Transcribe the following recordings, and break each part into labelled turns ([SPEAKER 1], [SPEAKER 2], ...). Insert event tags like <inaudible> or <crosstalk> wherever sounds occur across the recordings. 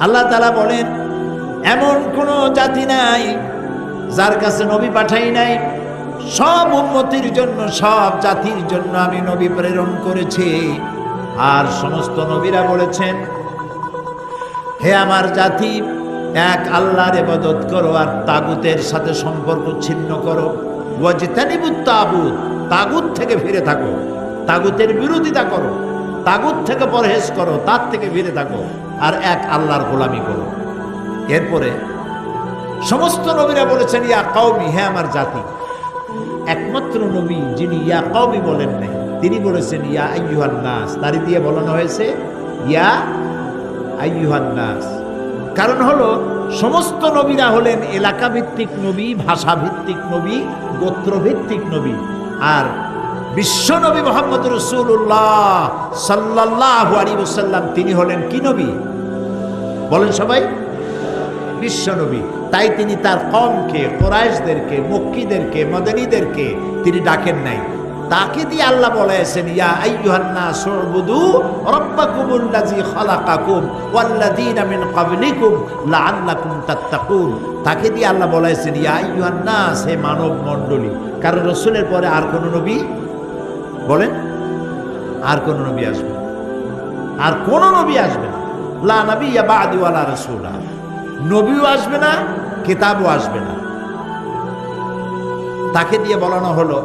[SPEAKER 1] আল্লাহ তালা বলেন, এমন কোনো জাতি নাই যার কাছে নবী পাঠাই নাই। সব উন্নতির জন্য, সব জাতির জন্য আমি নবী প্রেরণ করেছি। আর সমস্ত নবীরা বলেছেন, হে আমার জাতি, এক আল্লাহর ইবাদত করো আর তাগুতের সাথে সম্পর্ক ছিন্ন করো। ওয়াজতানিবুত তাগুত তাগুত থেকে ফিরে থাকো। তাগুতের বিরোধিতা করো। তাগুত থেকে পরহেজ করো, তার থেকে ফিরে থাকো, আর এক আল্লাহর গোলামি করো। এরপরে সমস্ত নবীরা বলেছেন, ইয়া কওমি হ্যাঁ আমার জাতি। একমাত্র নবী যিনি ইয়া কওমি বলেন নাই, তিনি বলেছেন, ইয়া আইয়ুহান নাস তারি দিয়ে বলানো হয়েছে, ইয়া আইয়ুহান নাস কারণ হলো, সমস্ত নবীরা হলেন এলাকা ভিত্তিক নবী ভাষা ভিত্তিক নবী গোত্র ভিত্তিক নবী, আর বিশ্ব নবী মোহাম্মদ রসুল্লাহ সাল্লাহ আলী ওসাল্লাম তিনি হলেন কি নবী? বলেন সবাই। বিশ্ব নবী। তাই তিনি তার কমকে, কোরাইশদেরকে মক্কিদেরকে মদনীদেরকে তিনি ডাকেন নাই। তাকে দিয়ে আল্লাহ বলেছেন, ইয়া আইয়ুহান্না সুবুদু রাব্বাকুমুল্লাযী খালাকাকুম ওয়াল্লাযীনা মিন ক্বাবলিকুম লাআল্লাকুম তাত্তাকুন। তাকে দিয়ে আল্লাহ বলেছেন, ইয়া আইয়ুহান্নাস, হে মানব মণ্ডলী কারণ রসুলের পরে আর কোন নবী বলেন, আর কোন নবী আসবে। আর কোন নবী আসবে না? লা নবী বাদি ওয়ালা নবীও আসবে না, কিতাবও আসবে না। তাকে দিয়ে বলানো হলো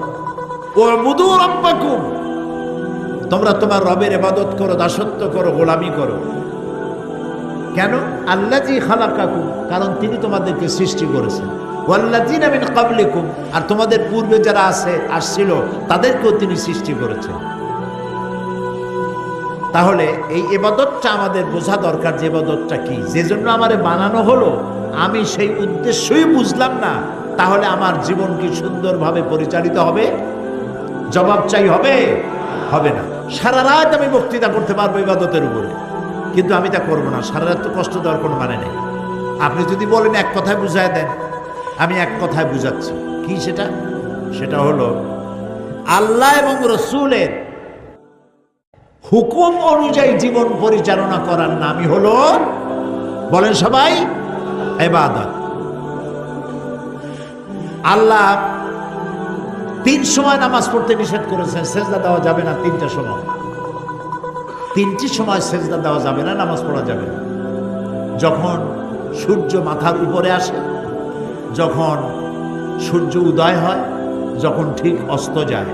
[SPEAKER 1] ও মুদু রব্বাকুম। তোমরা তোমার রবের ইবাদত করো, দাসত্ব করো, গোলামি করো। কেন? আল্লাজি খালাকাকুম, কারণ তিনি তোমাদেরকে সৃষ্টি করেছেন। আর তোমাদের পূর্বে যারা আছে, আসছিল, তাদেরকেও তিনি সৃষ্টি করেছেন। তাহলে এই এবাদতটা আমাদের বোঝা দরকার যে এবাদতটা কি। যে জন্য আমারে বানানো হলো, আমি সেই উদ্দেশ্যই বুঝলাম না, তাহলে আমার জীবন কি সুন্দরভাবে পরিচালিত হবে? জবাব চাই, হবে? হবে না। সারা রাত আমি বক্তৃতা করতে পারব ইবাদতের উপরে। কিন্তু আমি তা করব না। সারা রাত তো কষ্ট দেওয়ার কোনো মানে নেই। আপনি যদি বলেন, এক কথায় বুঝায় দেন। আমি এক কথায় বুঝাচ্ছি। কি সেটা? সেটা হলো, আল্লাহ এবং রসুলের হুকুম অনুযায়ী জীবন পরিচালনা করার নামই হলো, বলেন সবাই এবাদত আল্লাহ তিন সময় নামাজ পড়তে নিষেধ করেছেন, সেজদা দেওয়া যাবে না তিনটা সময়। তিনটি সময় সেজদা দেওয়া যাবে না, নামাজ পড়া যাবে না। যখন সূর্য মাথার উপরে আসে যখন সূর্য উদয় হয়, যখন ঠিক অস্ত যায়।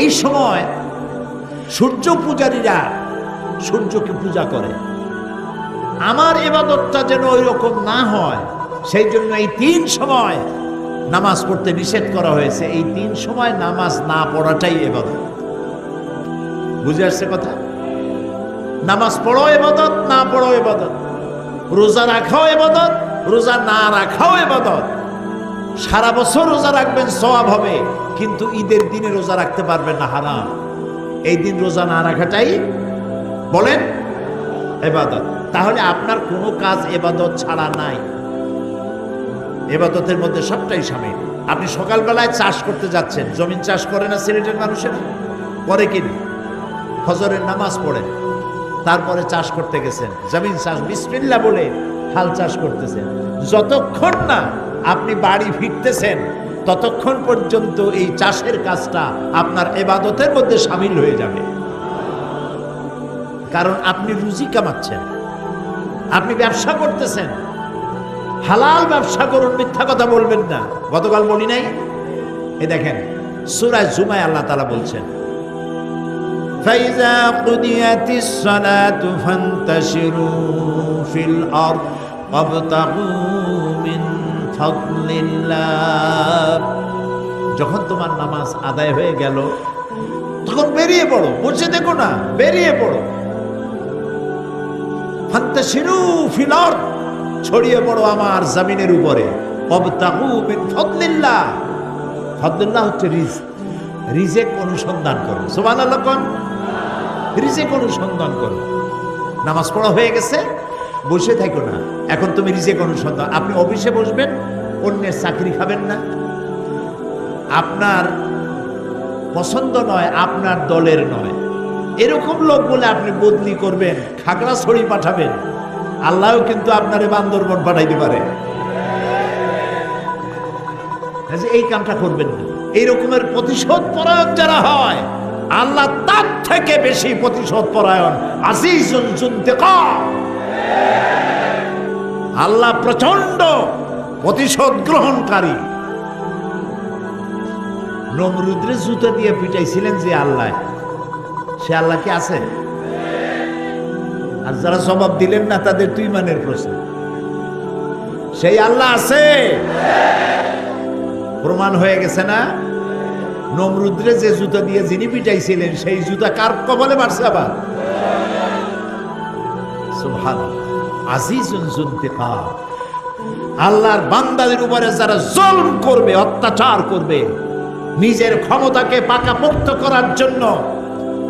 [SPEAKER 1] এই সময় সূর্য পূজারীরা সূর্যকে পূজা করে। আমার এবাদতটা যেন ওই রকম না হয়, সেই জন্য এই তিন সময় নামাজ পড়তে নিষেধ করা হয়েছে। এই তিন সময় নামাজ না পড়াটাই এবাদত। বুঝে আসছে কথা? নামাজ পড়ো এবাদত, না পড়ো এবাদত। রোজা রাখাও এবাদত রোজা না রাখাও এবাদত। সারা বছর রোজা রাখবেন, সওয়াব হবে। কিন্তু ঈদের দিনে রোজা রাখতে পারবেন না, হারাম। এই দিন রোজা না রাখাটাই বলেন এবাদত। তাহলে আপনার কোনো কাজ এবাদত ছাড়া নাই। এবাদতের মধ্যে সবটাই সামিল। আপনি সকালবেলায় চাষ করতে যাচ্ছেন। জমিন চাষ করে না সিলেটের মানুষের? করে কি ফজরের নামাজ পড়েন। তারপরে চাষ করতে গেছেন। জমিন চাষ বিসমিল্লা বলে হাল চাষ করতেছেন যতক্ষণ না আপনি বাড়ি ফিরতেছেন ততক্ষণ পর্যন্ত এই চাষের কাজটা আপনার এবাদতের মধ্যে সামিল হয়ে যাবে কারণ আপনি রুজি কামাচ্ছেন আপনি ব্যবসা করতেছেন হালাল ব্যবসা করুন মিথ্যা কথা বলবেন না গতকাল বলি নাই এ দেখেন সুরায় জুমায় আল্লাহ তালা বলছেন فإذا قضيت الصلاة فانتشروا في الأرض যখন তোমার নামাজ আদায় হয়ে গেল, তখন বেরিয়ে পড়ো বসে দেখো না, বেরিয়ে পড়ো। ফান্তাসিরু ফিলর ছড়িয়ে পড়ো আমার জামিনের উপরে। হচ্ছে রিজেক অনুসন্ধান করো। রিজেক অনুসন্ধান করো। নামাজ পড়া হয়ে গেছে বসে থাকো না। এখন তুমি রিজেক অনুসন্ধান আপনি অফিসে বসবেন, অন্যের চাকরি খাবেন না। আপনার পছন্দ নয়, আপনার দলের নয়। এরকম লোক বলে আপনি বদলি করবেন খাগড়াছড়ি পাঠাবেন। আল্লাহও কিন্তু আপনারে বান্দরবন পাঠাইতে পারে। কাজে এই কামটা করবেন না। এই রকমের প্রতিশোধ পরায়ণ যারা হয়, আল্লাহ তার থেকে বেশি প্রতিশোধ পরায়ণ। জুন্তেকাম আল্লাহ প্রচণ্ড প্রতিশোধ গ্রহণকারী। নমরুদ্রে জুতা দিয়ে পিটাইছিলেন যে আল্লাহ। সে আল্লাহ কি আছে? আর যারা জবাব দিলেন না, তাদের তুই মানের প্রশ্ন। সেই আল্লাহ আছে? প্রমাণ হয়ে গেছে না? নমরুদ্রে যে জুতা দিয়ে যিনি পিটাইছিলেন, সেই জুতা কার কবলে মারছে আবার? সুবহানাল্লাহ। আজিজুন জুন্তিকার আল্লাহর বান্দাদের উপরে যারা জুলম করবে, অত্যাচার করবে, নিজের ক্ষমতাকে পাকা পাকাপোক্ত করার জন্য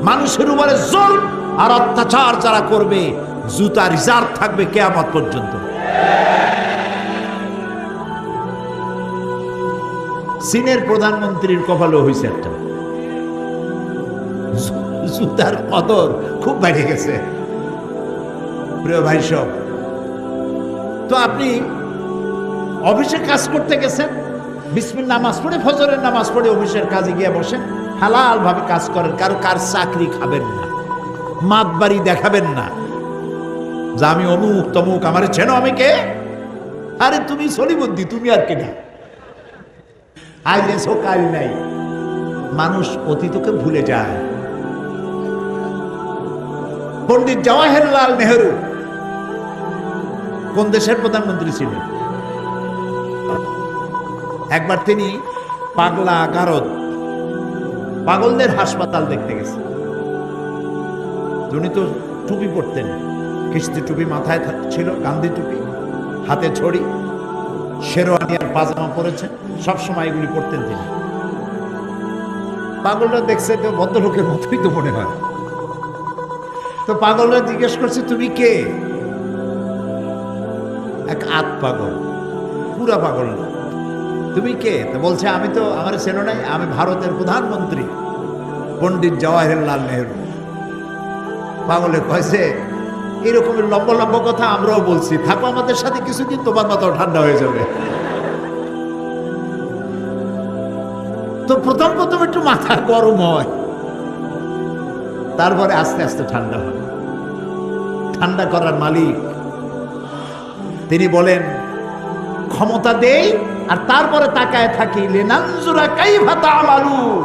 [SPEAKER 1] মানুষের উপরে জুলম আর অত্যাচার যারা করবে, জুতা রিজার্ভ থাকবে কেয়ামত পর্যন্ত। চীনের প্রধানমন্ত্রীর কপালও হয়েছে একটা। জুতার কদর খুব বেড়ে গেছে। প্রিয় ভাই সব তো আপনি অফিসে কাজ করতে গেছেন বিসমিল নামাজ পড়ে, ফজরের নামাজ পড়ে অফিসের কাজে গিয়ে বসেন হালাল ভাবে কাজ করেন, কারও কার চাকরি খাবেন না মাত বাড়ি দেখাবেন না। যে আমি অমুক তমুক আমার চেনো আমি কে? আরে তুমি সলিবন্দি তুমি আর কেনা আজ এসো কাল নাই। মানুষ অতীতকে ভুলে যায়। পণ্ডিত জওয়াহরলাল নেহরু কোন দেশের প্রধানমন্ত্রী ছিলেন? একবার তিনি পাগলা গারদ, পাগলদের হাসপাতাল দেখতে গেছে উনি তো টুপি পরতেন, কিস্তি টুপি মাথায় ছিল গান্ধী টুপি, হাতে ছড়ি শেরওয়ানি আর পাজামা পরেছেন সবসময় এগুলি পরতেন তিনি। পাগলরা দেখছে তো ভদ্রলোকের মতোই তো মনে হয়। তো পাগলরা জিজ্ঞেস করছে, তুমি কে? এক আত পাগল, পুরা পাগল তুমি কে? বলছে, আমি তো, আমার চেনো নাই, আমি ভারতের প্রধানমন্ত্রী। পণ্ডিত জওয়াহরলাল নেহরু। পাগলে কয়েছে এরকমের লম্বা লম্বা কথা আমরাও বলছি। থাকো আমাদের সাথে, কিছুদিন তোমার মাথাও ঠান্ডা হয়ে যাবে। তো প্রথম প্রথম একটু মাথা গরম হয়। তারপরে আস্তে আস্তে ঠান্ডা হয়। ঠান্ডা করার মালিক তিনি বলেন, ক্ষমতা দেই আর তারপরে তাকায় থাকি, লেনানজুরা কাইফা তামালুন।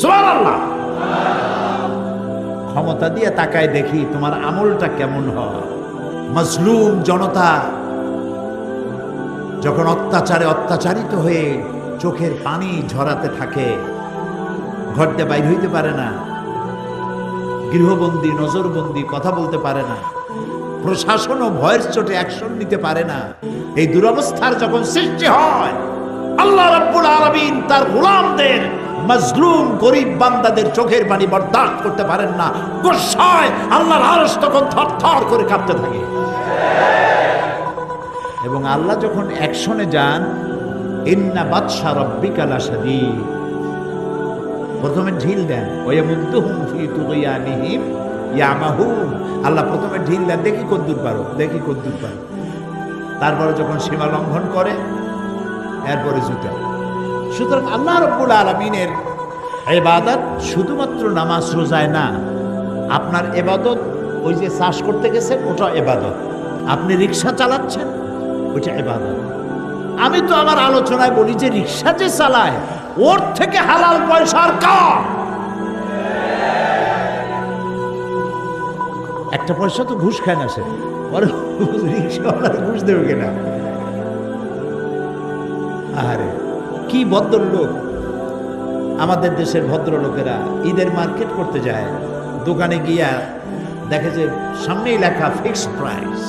[SPEAKER 1] সুবহানাল্লাহ। ক্ষমতা দিয়ে তাকায় দেখি তোমার আমলটা কেমন হয়। মজলুম জনতা যখন অত্যাচারে অত্যাচারিত হয়ে চোখের পানি ঝরাতে থাকে ঘরতে বাইর হইতে পারে না, গৃহবন্দী, নজরবন্দি কথা বলতে পারে না। প্রশাসনও ভয়ের চোটে অ্যাকশন নিতে পারে না। এই দুরবস্থার যখন সৃষ্টি হয়, আল্লাহ রাব্বুল আলামিন তার গোলামদের, মজলুম গরিব বান্দাদের চোখের পানি বরদাস্ত করতে পারেন না। গোসায় আল্লাহর আরশ তখন থরথর করে কাঁপতে থাকে। এবং আল্লাহ যখন অ্যাকশনে যান, ইন্না বাদশা রব্বিকা লাশাদীদ। প্রথমে ঢিল দেন, ওয়ামুদ্দুহুম ফি তুগয়ানিহিম ইয়ামাহুন আল্লাহ প্রথমে ঢিল দেন, দেখি কদ্দুর পারো, দেখি কদ্দুর পারো। তারপরে যখন সীমা লঙ্ঘন করে, এরপরে জুতা সুতরাং আল্লাহ রব্বুল আলমিনের এবাদত শুধুমাত্র নামাজ রোজায় না, আপনার এবাদত ওই যে চাষ করতে গেছেন, ওটা এবাদত আপনি রিক্সা চালাচ্ছেন, ওইটা এবাদত আমি তো আমার আলোচনায় বলি যে রিক্সা যে চালায়, ওর থেকে হালাল পয়সার কাম একটা পয়সা তো ঘুষ খায় না সে। ওর রিক্সাওয়ালা ঘুষ দেবে কিনা? আরে কি ভদ্র লোক আমাদের দেশের ভদ্রলোকেরা ঈদের মার্কেট করতে যায়, দোকানে গিয়া দেখে যে সামনেই লেখা ফিক্সড প্রাইস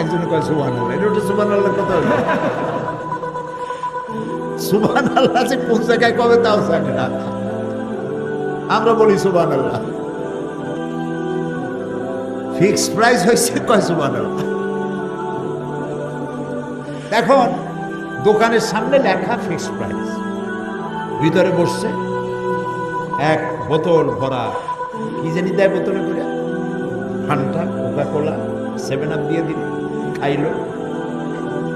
[SPEAKER 1] একজনে কয় সুবান আল্লাহ হচ্ছে সুবান আল্লাহ কথা হলো। সুবান আল্লাহ যে কোন জায়গায় কবে তাও জানে না। আমরা বলি সুবান আল্লাহ ফিক্সড প্রাইস হয়েছে এখন দোকানের সামনে লেখা ফিক্সড প্রাইস ভিতরে বসছে এক বোতল ভরা, কি জানি দেয় বোতলে করে। Fanta Coca Cola seven up দিয়ে দিল, খাইলো।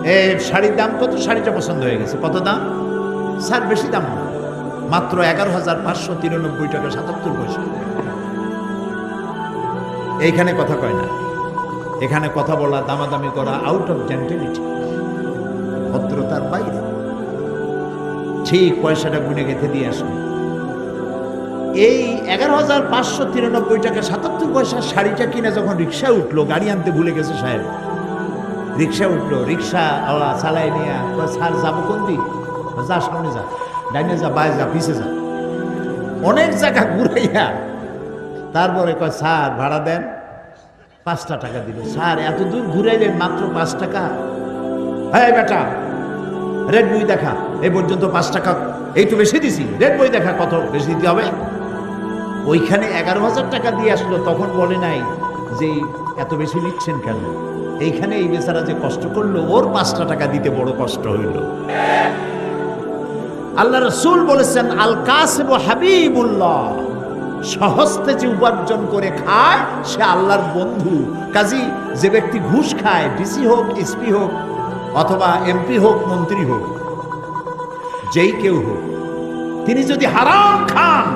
[SPEAKER 1] এ, শাড়ির দাম কত? শাড়িটা পছন্দ হয়ে গেছে। কত দাম? স্যার, বেশি দাম মাত্র এগারো হাজার পাঁচশো তিরানব্বই টাকা, সাতাত্তর পয়সা। এইখানে কথা কয় না। এখানে কথা বলা, দামাদামি করা আউট অফ জেন্টেলিটি ভদ্রতার বাইরে। ঠিক পয়সাটা গুনে গেঁথে দিয়ে আসবে এই এগারো হাজার পাঁচশো তিরানব্বই টাকা সাতাত্তর পয়সার শাড়িটা কিনে যখন রিক্সা উঠল, গাড়ি আনতে ভুলে গেছে সাহেব। রিক্সা উঠল, রিক্সা চালাই নিয়ে স্যার, যাব কোন দিক? যা, সামনে যা, ডাইনে যা বাই যা, পিছে যা। অনেক জায়গা ঘুরাইয়া তারপরে কয়, স্যার, ভাড়া দেন। পাঁচটা টাকা দিল স্যার, এত দূর ঘুরাইলেন মাত্র পাঁচ টাকা? হ্যাঁ বেটা। রেড বই দেখা এই পর্যন্ত পাঁচ টাকা এই তো বেশি দিছি। রেড বই দেখা কত বেশি দিতে হবে? ওইখানে এগারো হাজার টাকা দিয়ে আসলো, তখন বলে নাই যে, এত বেশি নিচ্ছেন কেন? এইখানে এই বেচারা যে কষ্ট করল, ওর পাঁচটা টাকা দিতে বড় কষ্ট হইল। আল্লাহ রসুল বলেছেন আল কাসেব হাবিবুল্লাহ। সহস্তে যে উপার্জন করে খায়, সে আল্লাহর বন্ধু। কাজী, যে ব্যক্তি ঘুষ খায়, ডিসি হোক, এসপি হোক, অথবা এমপি হোক, মন্ত্রী হোক, যেই কেউ হোক, তিনি যদি হারাম খান,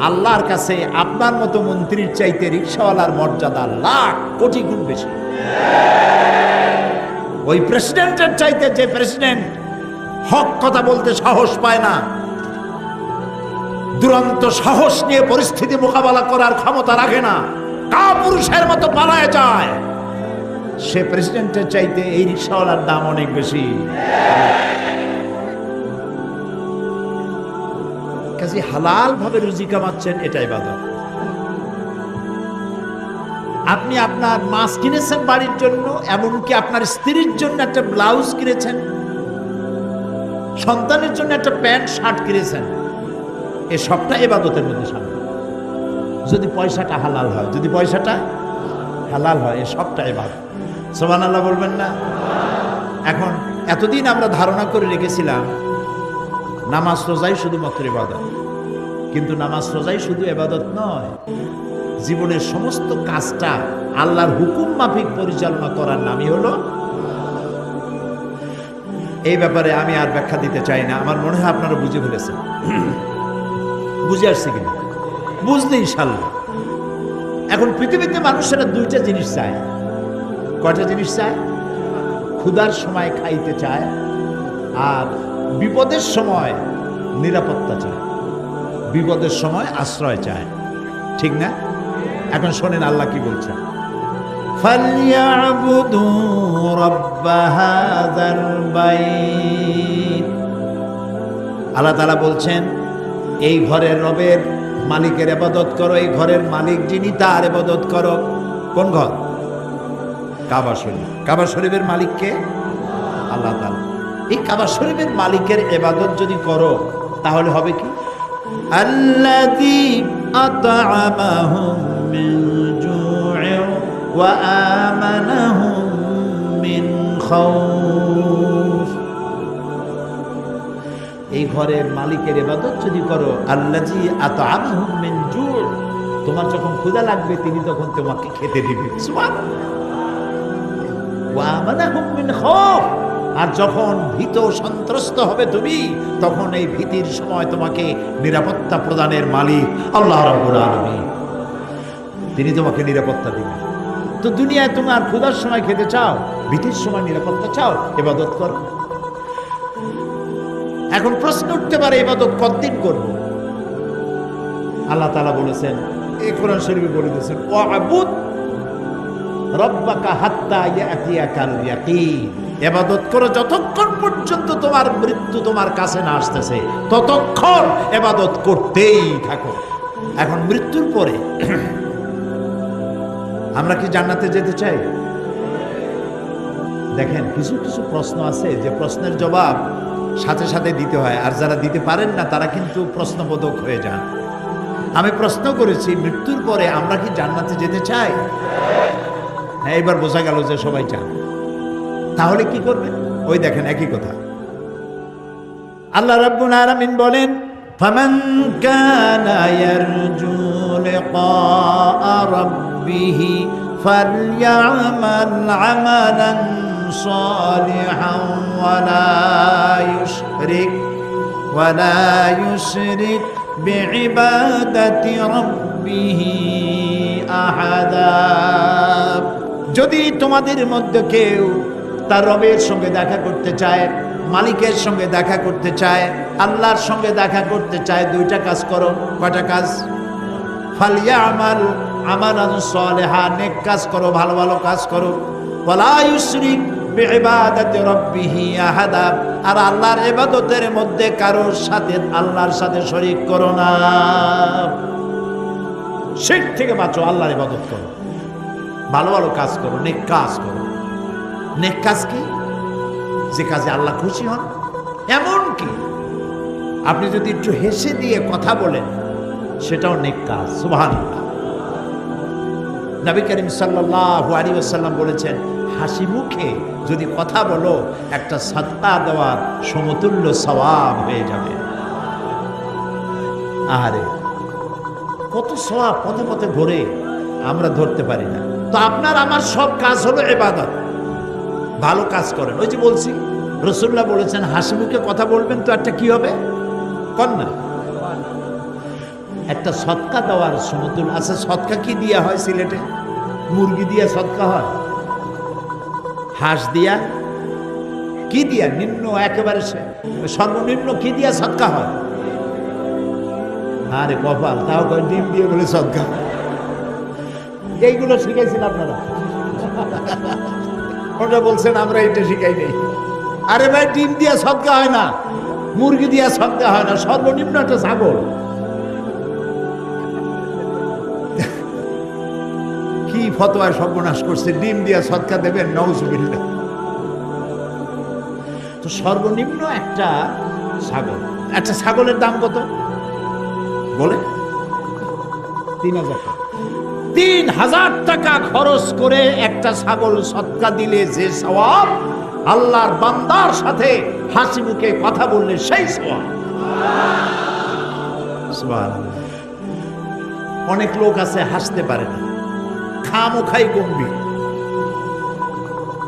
[SPEAKER 1] আল্লাহর কাছে আপনার মতো মন্ত্রীর চাইতে রিক্সাওয়ালার মর্যাদা লাখ কোটি গুণ বেশি। ওই প্রেসিডেন্টের চাইতে যে প্রেসিডেন্ট হক কথা বলতে সাহস পায় না দুরন্ত সাহস নিয়ে পরিস্থিতি মোকাবেলা করার ক্ষমতা রাখে না। কা পুরুষের মতো পালায় যায়। সে প্রেসিডেন্টের চাইতে এই রিক্সাওয়ালার দাম অনেক বেশি। কাজে হালাল ভাবে রুজি কামাচ্ছেন এটাই বাধা আপনি আপনার মাছ কিনেছেন বাড়ির জন্য, এমনকি আপনার স্ত্রীর জন্য একটা ব্লাউজ কিনেছেন, সন্তানের জন্য একটা প্যান্ট, শার্ট কিনেছেন। এ সবটা এবাদতের মধ্যে সামিল। যদি পয়সাটা হালাল হয়, যদি পয়সাটা হালাল হয়, এ সবটা এবাদত। সোমান আল্লাহ বলবেন না? এখন এতদিন আমরা ধারণা করে রেখেছিলাম, নামাজ রোজাই শুধুমাত্র এবাদত। কিন্তু নামাজ রোজাই শুধু এবাদত নয়, জীবনের সমস্ত কাজটা আল্লাহর হুকুম মাফিক পরিচালনা করার নামই হলো। এই ব্যাপারে আমি আর ব্যাখ্যা দিতে চাই না, আমার মনে হয় আপনারা বুঝে ফেলেছেন। বুঝে আসছে কিনা? বুঝতে ইনশাল্লাহ। এখন পৃথিবীতে মানুষেরা দুইটা জিনিস চায়। কয়টা জিনিস চায়? ক্ষুধার সময় খাইতে চায় আর বিপদের সময় নিরাপত্তা চায়। বিপদের সময় আশ্রয় চায়। ঠিক না? এখন শোনেন আল্লাহ কি বলছেন আল্লাহ তারা বলছেন এই ঘরের রবের মালিকের এবাদত করো, এই ঘরের মালিক যিনি তার এবাদত করো। কোন ঘর? কাবা শরীফ। কাবা শরীফের মালিককে আল্লাহ তাআলা। এই কাবা শরীফের মালিকের এবাদত যদি করো, তাহলে হবে কি? জু'in ওয়া এই ঘরের মালিকের ইবাদত যদি করো মিন জু' তোমার যখন ক্ষুধা লাগবে, তিনি তখন তোমাকে খেতে দিবে। আর যখন ভীত সন্ত্রস্ত হবে তুমি, তখন এই ভীতির সময় তোমাকে নিরাপত্তা প্রদানের মালিক আল্লাহ রাব্বুল আলামিন। তিনি তোমাকে নিরাপত্তা দিবেন। তো দুনিয়ায় তোমার ক্ষুধার সময় খেতে চাও, ভীতির সময় নিরাপত্তা চাও এবাদত করো। এখন প্রশ্ন উঠতে পারে এবাদত কতদিন করব? আল্লাহ তাআলা বলেছেন, এই কোরআন শরীফে বলে দিয়েছেন ও আবুদ রব্বাকা হাত্তা এবাদত করো যতক্ষণ পর্যন্ত তোমার মৃত্যু তোমার কাছে না আসতেছে, ততক্ষণ এবাদত করতেই থাকো। এখন মৃত্যুর পরে <clears throat> আমরা কি জান্নাতে যেতে চাই? দেখেন, কিছু কিছু প্রশ্ন আছে, যে প্রশ্নের জবাব সাথে সাথে দিতে হয় আর যারা দিতে পারেন না তারা কিন্তু প্রশ্নবোধক হয়ে যান আমি প্রশ্ন করেছি মৃত্যুর পরে আমরা কি জান্নাতে যেতে চাই হ্যাঁ এবার বোঝা গেল যে সবাই চান তাহলে কি করবেন ওই দেখেন একই কথা আল্লাহ রাব্বুল আলামিন বলেন ফামান কানা ইয়ারজু লিকা রাব্বিহি فليعمل عملا صالحا ولا يشرك ولا يشرك بعبادة ربه أحدا যদি তোমাদের মধ্যে কেউ তার রবের সঙ্গে দেখা করতে চায় মালিকের সঙ্গে দেখা করতে চায় আল্লাহর সঙ্গে দেখা করতে চায় দুইটা কাজ করো কয়টা কাজ ফালিয়া আমাল আমালান সলেহা নেক কাজ করো ভালো ভালো কাজ করো ওয়ালা ইউশরিক বিইবাদাতি রাব্বিহি আহাদা। আর আল্লাহর ইবাদতের মধ্যে কারোর সাথে, আল্লাহর সাথে শরীক করো না। শিরক থেকে বাঁচো, আল্লাহর ইবাদত করো। ভালো ভালো কাজ করো, নেক কাজ করো। নেক কাজ কি? যে কাজে আল্লাহ খুশি হন। এমন কি? আপনি যদি একটু হেসে দিয়ে কথা বলেন, সেটাও নেক কাজ। সুবহানাল্লাহ। নবী করিম সাল্লাল্লাহু আলাইহি ওয়াসাল্লাম বলেছেন হাসি মুখে যদি কথা বলো, একটা সত্তা দেওয়ার সমতুল্য স্বভাব হয়ে যাবে। আহারে, কত সওয়াব পথে পথে ঘোরে আমরা ধরতে পারি না। তো আপনার আমার সব কাজ হলো এবাদত। ভালো কাজ করেন। ওই যে বলছি, রসুল্লাহ বলেছেন, হাসি মুখে কথা বলবেন তো একটা কি হবে? না। একটা সৎকা দেওয়ার সমতুল আছে সৎকা কি দিয়া হয় সিলেটে? মুরগি দিয়ে সৎকা হয়? হাঁস দিয়া কি দিয়া? নিম্ন একেবারে সর্বনিম্ন কি দিয়া সৎকা হয়? আরে কপাল, তাও ডিম দিয়ে বলে সৎকা। এইগুলো শিখাইছেন আপনারা? ওটা বলছেন, আমরা এটা শিখাই নেই। আরে ভাই, ডিম দিয়া সৎকা হয় না, মুরগি দিয়া সৎকা হয় না, সর্বনিম্ন একটা ছাগল। ফতোয়ায় সর্বনাশ করছে, ডিম দিয়া সৎকা দেবেন নৌজুবিল্লা তো সর্বনিম্ন একটা ছাগল, একটা ছাগলের দাম কত? বলে, তিন হাজার টাকা। তিন হাজার টাকা খরচ করে একটা ছাগল সৎকা দিলে যে সওয়াব, আল্লাহর বান্দার সাথে হাসি মুখে কথা বললে সেই সওয়াব। অনেক লোক আছে, হাসতে পারে না। খামো খাই গম্ভীর।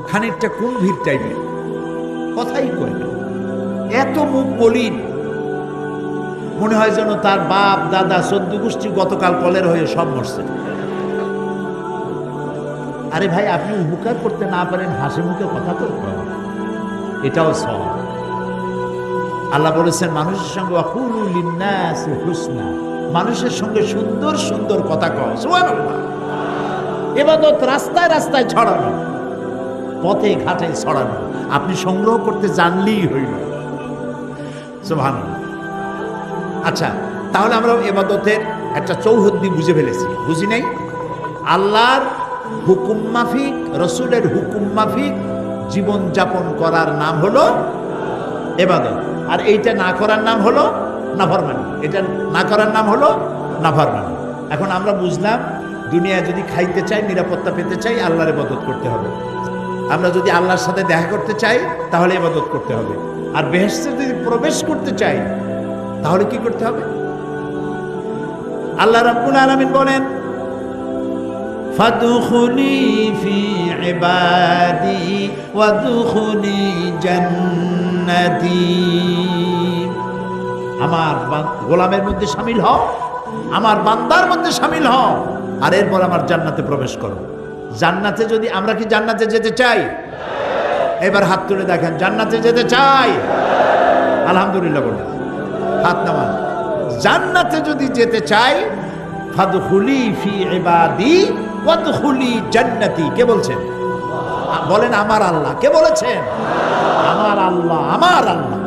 [SPEAKER 1] খানিকটা কুম্ভীর টাইপের। কথাই কয় না। এত মুখ বলিন মনে হয় যেন তার বাপ, দাদা, সদ্য গোষ্ঠী গতকাল কলের হয়ে সব মরছে। আরে ভাই, আপনি উপকার করতে না পারেন, হাসি মুখে কথা তো এটাও সব। আল্লাহ বলেছেন, মানুষের সঙ্গে অকুলু মানুষের সঙ্গে সুন্দর সুন্দর কথা কয়। সুবহানাল্লাহ। এবাদত রাস্তায় রাস্তায় ছড়ানো, পথে ঘাটে ছড়ানো। আপনি সংগ্রহ করতে জানলেই হইল। আচ্ছা তাহলে আমরা এবাদতের একটা চৌহদ্দি বুঝে ফেলেছি। বুঝি নাই? আল্লাহর হুকুম মাফিক, রসুলের হুকুম মাফিক জীবনযাপন করার নাম হলো এবাদত আর এইটা না করার নাম হলো নাফরমানি। এটা না করার নাম হলো নাফরমানি। এখন আমরা বুঝলাম দুনিয়ায় যদি খাইতে চাই, নিরাপত্তা পেতে চাই, আল্লাহর ইবাদত করতে হবে। আমরা যদি আল্লাহর সাথে দেখা করতে চাই, তাহলে ইবাদত করতে হবে। আর বেহেস্তে যদি প্রবেশ করতে চাই, তাহলে কি করতে হবে? আল্লাহ রাব্বুল আলামিন বলেন, ফাদখুলি ফি ইবাদি ওয়াদখুলি জান্নাতি। আমার গোলামের মধ্যে শামিল হও। আমার বান্দার মধ্যে শামিল হও। আর এরপর আমার জান্নাতে প্রবেশ করো। জান্নাতে যদি আমরা কি জান্নাতে যেতে চাই? এবার হাত তুলে দেখেন, জান্নাতে যেতে চাই? আলহামদুলিল্লাহ বলে হাত নামান। জান্নাতে যদি যেতে চাই, ফাদখুলি ফি ইবাদি ওয়াদখুলি জান্নাতি। কে বলছেন? বলেন আমার আল্লাহ। কে বলেছেন? আমার আল্লাহ আমার আল্লাহ।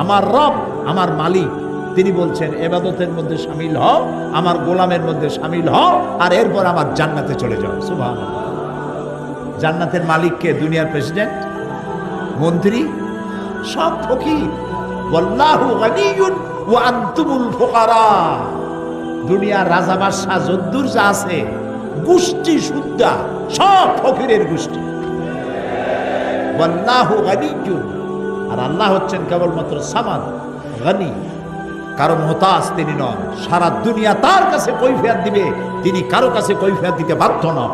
[SPEAKER 1] আমার রব, আমার মালিক। তিনি বলছেন, এবাদতের মধ্যে সামিল হও, আমার গোলামের মধ্যে সামিল হও, আর এরপর আমার জান্নাতে চলে যাও। সুবহান জান্নাতের মালিককে দুনিয়ার প্রেসিডেন্ট? মন্ত্রী? সব ফকির। ফুকারা। দুনিয়ার রাজা বাদশাহ যদ্দুর যা আছে, গোষ্ঠী সুদ্ধা সব ফকিরের গোষ্ঠী। গানিয়ুন। আর আল্লাহ হচ্ছেন কেবলমাত্র সামান গানি। কারও মোহতাজ তিনি নন। সারা দুনিয়া তার কাছে কৈফিয়াত দিবে, তিনি কারও কাছে কৈফিয়াত দিতে বাধ্য নন।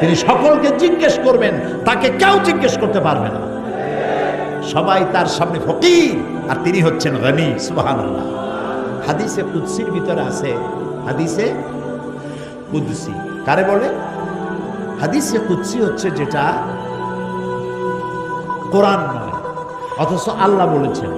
[SPEAKER 1] তিনি সকলকে জিজ্ঞেস করবেন, তাকে কেউ জিজ্ঞেস করতে পারবে না। সবাই তার সামনে ফকির, আর তিনি হচ্ছেন গনি, সুবহানাল্লাহ। হাদিসে কুদসির ভিতরে আছে, হাদিসে কুদ্সি। কারে বলে? হাদিসে কুদসি হচ্ছে যেটা কোরআন নয়, অথচ আল্লাহ বলেছেন।